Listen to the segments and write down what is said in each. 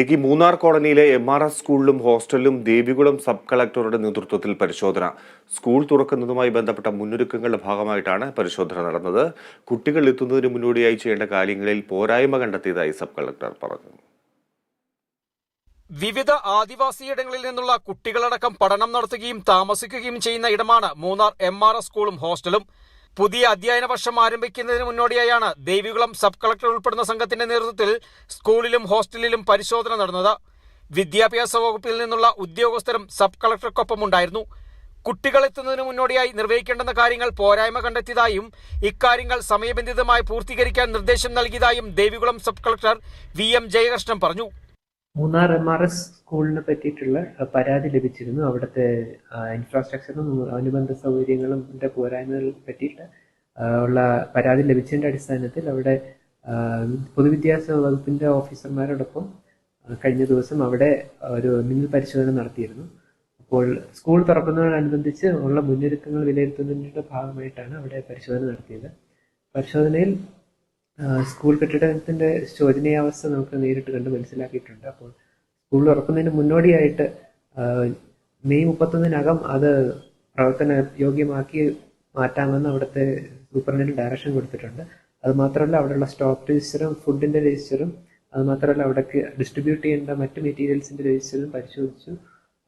ഇടുക്കി മൂന്നാർ കോളനിയിലെ M R S സ്കൂളിലും ഹോസ്റ്റലിലും Devikulam sub കളക്ടറുടെ നേതൃത്വത്തിൽ പരിശോധന. സ്കൂൾ തുറക്കുന്നതുമായി ബന്ധപ്പെട്ട മുന്നൊരുക്കങ്ങളുടെ ഭാഗമായിട്ടാണ് പരിശോധന നടന്നത്. കുട്ടികൾ എത്തുന്നതിന് മുന്നോടിയായി ചെയ്യേണ്ട കാര്യങ്ങളിൽ പോരായ്മ കണ്ടെത്തിയതായി സബ് കളക്ടർ പറഞ്ഞു. വിവിധ ആദിവാസിയിടങ്ങളിൽ നിന്നുള്ള കുട്ടികളടക്കം പഠനം നടത്തുകയും താമസിക്കുകയും ചെയ്യുന്ന ഇടമാണ് മൂന്നാർ എം ആർ എസ് സ്കൂളും ഹോസ്റ്റലും. പുതിയ അധ്യയന വർഷം ആരംഭിക്കുന്നതിന് മുന്നോടിയായാണ് ദേവികുളം സബ് കളക്ടർ ഉൾപ്പെടുന്ന സംഘത്തിന്റെ നേതൃത്വത്തിൽ സ്കൂളിലും ഹോസ്റ്റലിലും പരിശോധന നടന്നത്. വിദ്യാഭ്യാസ വകുപ്പിൽ നിന്നുള്ള ഉദ്യോഗസ്ഥരും സബ് കളക്ടർക്കൊപ്പം ഉണ്ടായിരുന്നു. കുട്ടികൾ എത്തുന്നതിന് മുന്നോടിയായി നിർവഹിക്കേണ്ടെന്ന കാര്യങ്ങൾ പോരായ്മ കണ്ടെത്തിയതായും ഇക്കാര്യങ്ങൾ സമയബന്ധിതമായി പൂർത്തീകരിക്കാൻ നിർദ്ദേശം നൽകിയതായും Devikulam sub collector V M Jayakrishnan പറഞ്ഞു. മൂന്നാർ എം ആർ എസ് സ്കൂളിനെ പറ്റിയിട്ടുള്ള പരാതി ലഭിച്ചിരുന്നു. അവിടുത്തെ ഇൻഫ്രാസ്ട്രക്ചറും അനുബന്ധ സൗകര്യങ്ങളും പോരായ്മകളെ പറ്റിയിട്ട് ഉള്ള പരാതി ലഭിച്ചതിന്റെ അടിസ്ഥാനത്തിൽ അവിടെ പൊതുവിദ്യാഭ്യാസ വകുപ്പിന്റെ ഓഫീസർമാരോടൊപ്പം കഴിഞ്ഞ ദിവസം അവിടെ ഒരു മിന്നൽ പരിശോധന നടത്തിയിരുന്നു. അപ്പോൾ സ്കൂൾ തുറക്കുന്നതിനോടനുബന്ധിച്ച് ഉള്ള മുന്നൊരുക്കങ്ങൾ വിലയിരുത്തുന്നതിന്റെ ഭാഗമായിട്ടാണ് അവിടെ പരിശോധന നടത്തിയത്. പരിശോധനയിൽ സ്കൂൾ കെട്ടിടത്തിന്റെ ശോചനീയാവസ്ഥ നമുക്ക് നേരിട്ട് കണ്ട് മനസ്സിലാക്കിയിട്ടുണ്ട്. അപ്പോൾ സ്കൂൾ തുറക്കുന്നതിന് മുന്നോടിയായിട്ട് മെയ് മുപ്പത്തൊന്നിനകം അത് പ്രവർത്തന യോഗ്യമാക്കി മാറ്റാമെന്ന് അവിടുത്തെ സൂപ്രണ്ടിന് ഡയറക്ഷൻ കൊടുത്തിട്ടുണ്ട്. അതുമാത്രമല്ല അവിടെയുള്ള സ്റ്റോക്ക് രജിസ്റ്ററും ഫുഡിന്റെ രജിസ്റ്ററും അതുമാത്രമല്ല അവിടേക്ക് ഡിസ്ട്രിബ്യൂട്ട് ചെയ്യേണ്ട മറ്റ് മെറ്റീരിയൽസിന്റെ രജിസ്റ്ററും പരിശോധിച്ചു.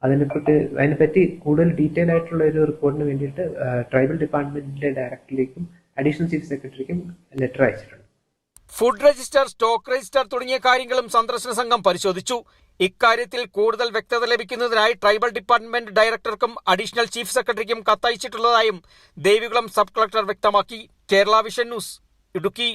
അതിനെപ്പറ്റി അതിനെപ്പറ്റി കൂടുതൽ ഡീറ്റെയിൽ ആയിട്ടുള്ള ഒരു റിപ്പോർട്ടിന് വേണ്ടിയിട്ട് ട്രൈബൽ ഡിപ്പാർട്ട്മെന്റിന്റെ ഡയറക്ടറിലേക്കും അഡീഷണൽ ചീഫ് സെക്രട്ടറിക്കും ലെറ്റർ അയച്ചിട്ടുണ്ട്. ഫുഡ് രജിസ്റ്റർ സ്റ്റോക്ക് രജിസ്റ്റർ തുടങ്ങിയ കാര്യങ്ങളും സന്ദർശന സംഘം പരിശോധിച്ചു. ഇക്കാര്യത്തിൽ കൂടുതൽ വ്യക്തത ലഭിക്കുന്നതിനായി ട്രൈബൽ ഡിപ്പാർട്ട്മെന്റ് ഡയറക്ടർക്കും അഡീഷണൽ ചീഫ് സെക്രട്ടറിക്കും കത്തയച്ചിട്ടുള്ളതായും ദേവികുളം സബ് കളക്ടർ വ്യക്തമാക്കി. Kerala vision news Idukki.